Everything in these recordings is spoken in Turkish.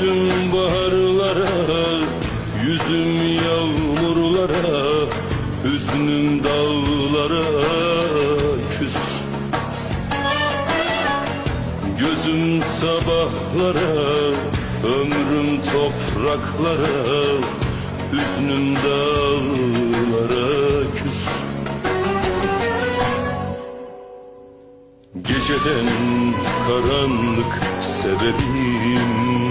Gözüm baharlara, yüzüm yağmurlara, hüznüm dağlara küs. Gözüm sabahlara, ömrüm topraklara, hüznüm dağlara küs. Geceden karanlık sebebim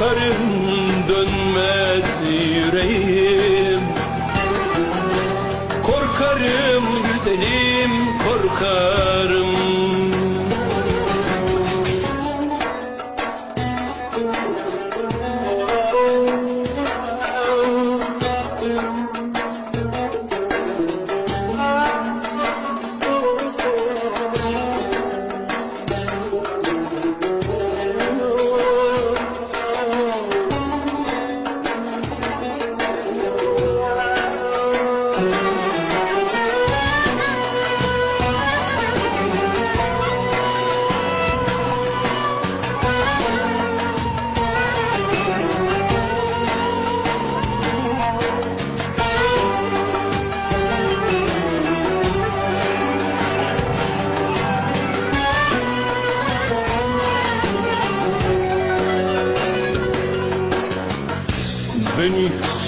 Korkarım dönmez yüreğim. Korkarım güzelim korkarım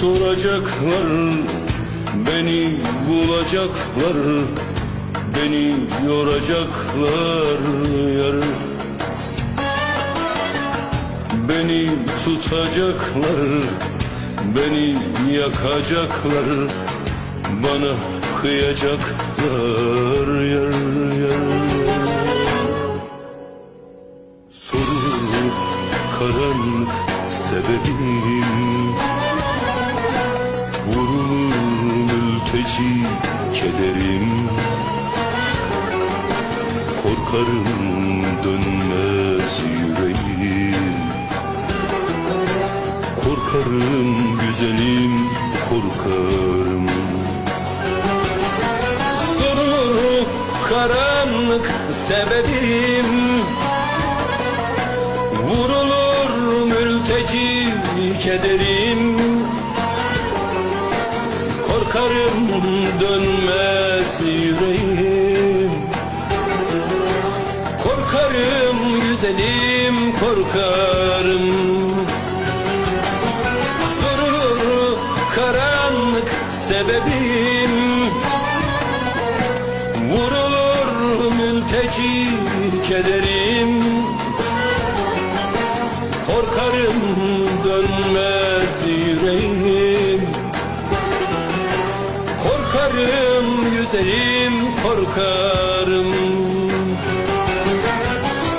soracaklar, beni bulacaklar, beni yoracaklar yar. Beni tutacaklar, beni yakacaklar, bana kıyacaklar yar yar. Soru karanlık sebebim Vurulur mülteci kederim. Korkarım dönmez yüreğim. Korkarım güzelim korkarım. Sorulur karanlık sebebim. Vurulur mülteci kederim Korkarım dönmez yüreğim. Korkarım güzelim korkarım. Sorulur karanlık sebebim. Vurulur mülteci kederim Korkarım güzelim korkarım.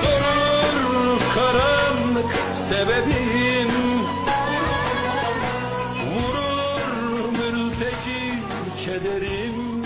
Sorur karanlık sebebim Vurulur mülteci kederim